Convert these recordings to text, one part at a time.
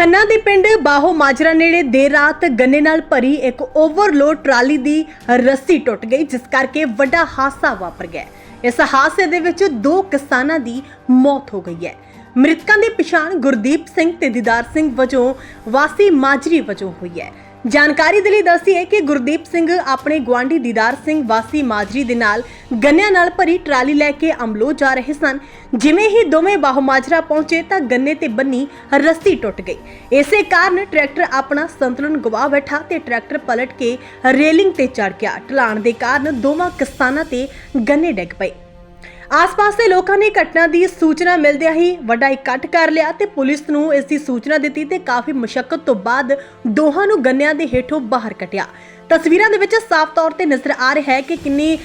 ਖੰਨਾ ਦੇ ਪਿੰਡ ਬਾਹੋ ਮਾਜਰਾ ਨੇੜੇ ਦੇਰ ਰਾਤ ਗੰਨੇ ਨਾਲ ਭਰੀ ਇੱਕ ਓਵਰਲੋਡ ਟਰਾਲੀ ਦੀ ਰੱਸੀ ਟੁੱਟ ਗਈ, ਜਿਸ ਕਰਕੇ ਵੱਡਾ ਹਾਦਸਾ ਵਾਪਰ ਗਿਆ ਇਸ ਹਾਦਸੇ ਦੇ ਵਿੱਚ ਦੋ ਕਿਸਾਨਾਂ ਦੀ ਮੌਤ ਹੋ ਗਈ ਹੈ। ਮ੍ਰਿਤਕਾਂ ਦੀ ਪਛਾਣ ਗੁਰਦੀਪ ਸਿੰਘ ਤੇ ਦੀਦਾਰ ਸਿੰਘ ਵਜੋਂ ਵਾਸੀ ਮਾਜਰੀ ਵਜੋਂ ਹੋਈ ਹੈ। ਜਾਣਕਾਰੀ ਦੇ ਲਈ ਦੱਸਦੀ ਹੈ ਕਿ ਗੁਰਦੀਪ ਸਿੰਘ ਆਪਣੇ ਗੁਆਂਢੀ ਦੀਦਾਰ ਸਿੰਘ ਵਾਸੀ ਮਾਜਰੀ ਦੇ ਨਾਲ ਗੰਨਿਆਂ ਨਾਲ ਭਰੀ ਟਰਾਲੀ ਲੈ ਕੇ ਅਮਲੋ ਜਾ ਰਹੇ ਸਨ। ਜਿਵੇਂ ਹੀ ਦੋਵੇਂ ਬਾਹੋ ਮਾਜਰਾ ਪਹੁੰਚੇ ਤਾਂ ਗੰਨੇ ਤੇ ਬੰਨੀ ਰੱਸੀ ਟੁੱਟ ਗਈ। ਇਸੇ ਕਾਰਨ ਟਰੈਕਟਰ ਆਪਣਾ ਸੰਤੁਲਨ ਗਵਾ ਬੈਠਾ ਤੇ ਟਰੈਕਟਰ ਪਲਟ ਕੇ ਰੇਲਿੰਗ ਤੇ ਚੜ ਗਿਆ। ਢਲਾਣ ਦੇ ਕਾਰਨ ਦੋਵਾਂ ਕਿਸਾਨਾਂ ਤੇ ਗੰਨੇ ਡਿੱਗ ਪਏ। ਆਸ-ਪਾਸ ਦੇ ਲੋਕਾਂ ਨੇ ਘਟਨਾ ਦੀ ਸੂਚਨਾ ਮਿਲਦਿਆਂ ਹੀ ਵੱਡਾ ਇਕੱਠ ਕਰ ਲਿਆ ਤੇ ਪੁਲਿਸ ਨੂੰ ਇਸ ਦੀ ਸੂਚਨਾ ਦਿੱਤੀ ਤੇ ਕਾਫੀ ਮੁਸ਼ਕਲ ਤੋਂ ਬਾਅਦ ਦੋਹਾਂ ਨੂੰ ਗੰਨਿਆਂ ਦੇ ਹੇਠੋਂ ਬਾਹਰ ਕੱਢਿਆ। ਤਸਵੀਰਾਂ ਦੇ ਵਿੱਚ ਸਾਫ਼ ਤੌਰ ਤੇ ਨਜ਼ਰ ਆ ਰਿਹਾ ਹੈ ਕਿ ਕਿੰਨੀ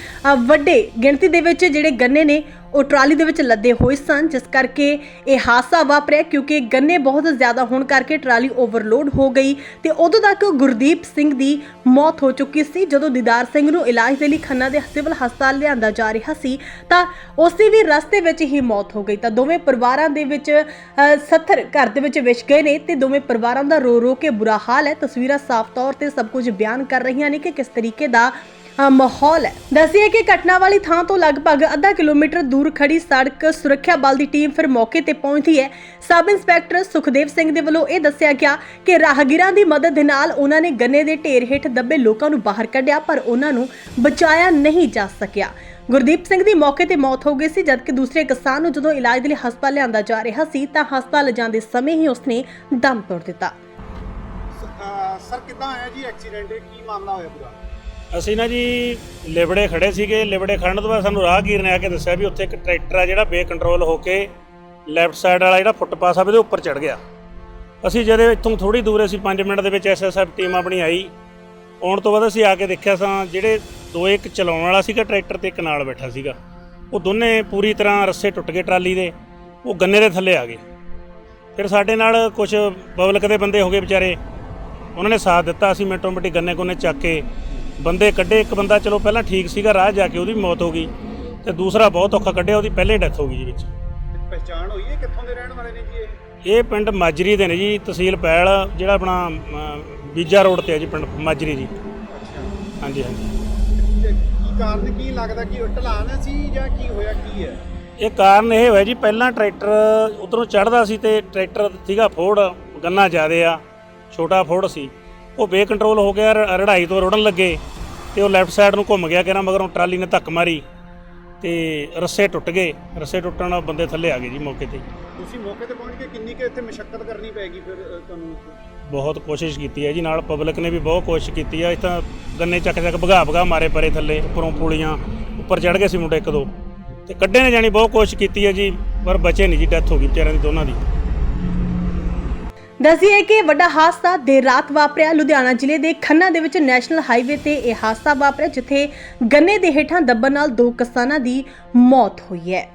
ਵੱਡੇ ਗਿਣਤੀ ਦੇ ਵਿੱਚ ਜਿਹੜੇ ਗੰਨੇ ਨੇ, ਉਹ ਟਰਾਲੀ ਦੇ ਵਿੱਚ ਲੱਦੇ ਹੋਏ ਸਨ, ਜਿਸ ਕਰਕੇ ਇਹ ਹਾਦਸਾ ਵਾਪਰਿਆ ਕਿਉਂਕਿ ਗੰਨੇ ਬਹੁਤ ਜ਼ਿਆਦਾ ਹੋਣ ਕਰਕੇ ਟਰਾਲੀ ਓਵਰਲੋਡ ਹੋ ਗਈ ਤੇ ਉਦੋਂ ਤੱਕ ਗੁਰਦੀਪ ਸਿੰਘ ਦੀ ਮੌਤ ਹੋ ਚੁੱਕੀ ਸੀ। ਜਦੋਂ ਦੀਦਾਰ ਸਿੰਘ ਨੂੰ ਇਲਾਜ ਦੇ ਲਈ ਖੰਨਾ ਦੇ ਸਿਵਲ ਹਸਪਤਾਲ ਲਿਆਂਦਾ ਜਾ ਰਿਹਾ ਸੀ, ਤਾਂ ਉਸ ਦੀ ਵੀ ਰਸਤੇ ਵਿੱਚ ਹੀ ਮੌਤ ਹੋ ਗਈ। ਤਾਂ ਦੋਵੇਂ ਪਰਿਵਾਰਾਂ ਦੇ ਵਿੱਚ ਸੱਥਰ ਘਰ ਦੇ ਵਿੱਚ ਵਿਛ ਗਏ ਨੇ ਤੇ ਦੋਵੇਂ ਪਰਿਵਾਰਾਂ ਦਾ ਰੋ ਰੋ ਕੇ ਬੁਰਾ ਹਾਲ ਹੈ। ਤਸਵੀਰਾਂ ਸਾਫ਼ ਤੌਰ ਤੇ ਸਭ ਕੁਝ ਬਿਆਨ ਕਰ ਰਹੀ ਰਹੀਆਂ ਨੇ ਕਿ ਕਿਸ ਤਰੀਕੇ ਦਾ ਮਾਹੌਲ ਹੈ। ਦੱਸਿਏ ਕਿ ਘਟਨਾ ਵਾਲੀ ਥਾਂ ਤੋਂ ਲਗਭਗ ਅੱਧਾ ਕਿਲੋਮੀਟਰ ਦੂਰ ਖੜੀ ਸੜਕ ਸੁਰੱਖਿਆ ਬਲ ਦੀ ਟੀਮ ਫਿਰ ਮੌਕੇ ਤੇ ਪਹੁੰਚਦੀ ਹੈ। ਸਬ ਇੰਸਪੈਕਟਰ ਸੁਖਦੇਵ ਸਿੰਘ ਦੇ ਵੱਲੋਂ ਇਹ ਦੱਸਿਆ ਗਿਆ ਕਿ ਰਾਹਗੀਰਾਂ ਦੀ ਮਦਦ ਦੇ ਨਾਲ ਉਹਨਾਂ ਨੇ ਗੰਨੇ ਦੇ ਢੇਰ ਹੇਠ ਦੱਬੇ ਲੋਕਾਂ ਨੂੰ ਬਾਹਰ ਕੱਢਿਆ, ਪਰ ਉਹਨਾਂ ਨੂੰ ਬਚਾਇਆ ਨਹੀਂ ਜਾ ਸਕਿਆ। ਗੁਰਦੀਪ ਸਿੰਘ ਦੀ ਮੌਕੇ ਤੇ ਮੌਤ ਹੋ ਗਈ ਸੀ, ਜਦਕਿ ਦੂਸਰੇ ਕਿਸਾਨ ਨੂੰ ਜਦੋਂ ਇਲਾਜ ਦੇ ਲਈ ਹਸਪਤਾਲ ਲਿਆਂਦਾ ਜਾ ਰਿਹਾ ਸੀ, ਤਾਂ ਹਸਪਤਾਲ ਜਾਂਦੇ ਸਮੇਂ ਹੀ ਉਸਨੇ ਦਮ ਤੋੜ ਦਿੱਤਾ। ਸਰ, ਕਿੱਦਾਂ ਆਇਆ ਜੀ ਐਕਸੀਡੈਂਟ ਕੀ ਮਾਮਲਾ ਹੋਇਆ ਪੂਰਾ? ਅਸੀਂ ਨਾ ਜੀ ਲਿਬੜੇ ਖੜੇ ਸੀਗੇ, ਲਿਬੜੇ ਖੜਨ ਤੋਂ ਬਾਅਦ ਸਾਨੂੰ ਰਾਹਗੀਰ ਨੇ ਆ ਕੇ ਦੱਸਿਆ ਵੀ ਉੱਥੇ ਇੱਕ ਟਰੈਕਟਰ ਆ ਜਿਹੜਾ ਬੇਕੰਟਰੋਲ ਹੋ ਕੇ ਲੈਫਟ ਸਾਈਡ ਵਾਲਾ ਜਿਹੜਾ ਫੁੱਟਪਾਥ ਆ ਉਹਦੇ ਉੱਪਰ ਚੜ ਗਿਆ। ਅਸੀਂ ਜਦੋਂ ਇੱਥੋਂ ਥੋੜੀ ਦੂਰ ਅਸੀਂ 5 ਮਿੰਟ ਦੇ ਵਿੱਚ ਐਸਐਸਐਫ ਟੀਮ ਆਪਣੀ ਆਈ। ਆਉਣ ਤੋਂ ਬਾਅਦ ਅਸੀਂ ਆ ਕੇ ਦੇਖਿਆ ਸਾਂ, ਜਿਹੜੇ ਦੋ ਇੱਕ ਚਲਾਉਣ ਵਾਲਾ ਸੀਗਾ ਟਰੈਕਟਰ ਤੇ ਇੱਕ ਨਾਲ ਬੈਠਾ ਸੀਗਾ। ਉਹ ਦੋਨੇ ਪੂਰੀ ਤਰ੍ਹਾਂ ਰੱਸੇ ਟੁੱਟ ਗਏ ਟਰਾਲੀ ਦੇ, ਉਹ ਗੰਨੇ ਦੇ ਥੱਲੇ ਆ ਗਏ। ਫਿਰ ਸਾਡੇ ਨਾਲ ਕੁਝ ਪਬਲਿਕ ਦੇ ਬੰਦੇ ਹੋ ਗਏ ਵਿਚਾਰੇ। ਉਹਨਾਂ ਨੇ ਸਾਥ ਦਿੱਤਾ ਅਸੀਂ ਮਿੰਟੋ ਮਿੰਟੀ ਗੰਨੇ ਕੋਨੇ ਚੱਕ ਕੇ ਬੰਦੇ ਕੱਢੇ ਇੱਕ ਬੰਦਾ ਚਲੋ ਪਹਿਲਾਂ ਠੀਕ ਸੀਗਾ ਰਾਹ ਜਾ ਕੇ ਉਹਦੀ ਮੌਤ ਹੋ ਗਈ ਤੇ ਦੂਸਰਾ ਬਹੁਤ ਔਖਾ ਕੱਢਿਆ ਉਹਦੀ ਪਹਿਲੇ ਡੈਥ ਹੋ ਗਈ ਜੀ ਵਿੱਚ। ਪਛਾਣ ਹੋਈ ਹੈ ਕਿੱਥੋਂ ਦੇ ਰਹਿਣ ਵਾਲੇ ਨੇ ਜੀ ਇਹ? ਇਹ ਪਿੰਡ ਮਾਜਰੀ ਦੇ ਨੇ ਜੀ ਤਹਿਸੀਲ ਪੈਲ ਜਿਹੜਾ ਆਪਣਾ ਬੀਜਾ ਰੋਡ ਤੇ ਹੈ ਜੀ ਪਿੰਡ ਮਾਜਰੀ ਜੀ। ਹਾਂਜੀ ਹਾਂਜੀ। ਕੀ ਕਾਰਨ ਕੀ ਲੱਗਦਾ ਕਿ ਢਲਾਨ ਸੀ ਜਾਂ ਕੀ ਹੋਇਆ ਕੀ ਹੈ? ਇਹ ਕਾਰਨ ਇਹ ਹੋਇਆ ਜੀ ਪਹਿਲਾਂ ਟਰੈਕਟਰ ਉਧਰੋਂ ਚੜਦਾ ਸੀ ਤੇ ਟਰੈਕਟਰ ਸੀਗਾ ਫੋੜ ਗੰਨਾ ਜ਼ਿਆਦੇ ਆ। ਛੋਟਾ ਫੋੜ ਸੀ। ਉਹ ਬੇਕੰਟਰੋਲ ਹੋ ਗਿਆ ਰ- ਰੜਾਈ ਤੋਂ ਰੁੜਨ ਲੱਗੇ ਤੇ ਉਹ ਲੈਫਟ ਸਾਈਡ ਨੂੰ ਘੁੰਮ ਗਿਆ ਕਿਹਨਾਂ ਮਗਰੋਂ ਟਰਾਲੀ ਨੇ ਧੱਕ ਮਾਰੀ ਤੇ ਰੱਸੇ ਟੁੱਟ ਗਏ। ਰੱਸੇ ਟੁੱਟਣ ਨਾਲ ਬੰਦੇ ਥੱਲੇ ਆ ਗਏ ਜੀ ਮੌਕੇ ਤੇ। ਤੁਸੀਂ ਮੌਕੇ ਤੇ ਪਹੁੰਚ ਕੇ ਕਿੰਨੀ ਕੁ ਇੱਥੇ ਮਸ਼ੱਕਤ ਕਰਨੀ ਪੈਗੀ ਫਿਰ ਅ, ਤੁਹਾਨੂੰ? ਬਹੁਤ ਕੋਸ਼ਿਸ਼ ਕੀਤੀ ਹੈ ਜੀ ਨਾਲ ਪਬਲਿਕ ਨੇ ਵੀ ਬਹੁਤ ਕੋਸ਼ਿਸ਼ ਕੀਤੀ ਹੈ। ਤਾਂ ਗੰਨੇ ਚੱਕ ਚੱਕ ਭਗਾ ਭਗਾ ਮਾਰੇ ਪਰੇ ਥੱਲੇ ਉੱਪਰੋਂ ਪੁਲੀਆਂ ਉੱਪਰ ਚੜ ਗਏ ਸੀ ਮੁੰਡੇ ਇੱਕ ਦੋ। ਤੇ ਕੱਢੇ ਨੇ ਜਾਣੀ ਬਹੁਤ ਕੋਸ਼ਿਸ਼ ਕੀਤੀ ਹੈ ਜੀ ਪਰ ਬਚੇ ਨਹੀਂ ਜੀ ਡੈਥ ਹੋ ਗਈ ਵਿਚਾਰਿਆਂ ਦੀ ਦੋਨਾਂ ਦੀ। ਦੱਸੀਏ ਕਿ ਵੱਡਾ ਹਾਦਸਾ ਦੇਰ ਰਾਤ ਵਾਪਰਿਆ। ਲੁਧਿਆਣਾ ਜ਼ਿਲ੍ਹੇ ਦੇ ਖੰਨਾ ਦੇ ਵਿੱਚ ਨੈਸ਼ਨਲ ਹਾਈਵੇ ਤੇ ਇਹ ਹਾਦਸਾ ਵਾਪਰਿਆ, ਜਿੱਥੇ ਗੰਨੇ ਦੇ ਹੇਠਾਂ ਦੱਬਣ ਨਾਲ ਦੋ ਕਿਸਾਨਾਂ ਦੀ ਮੌਤ ਹੋਈ ਹੈ।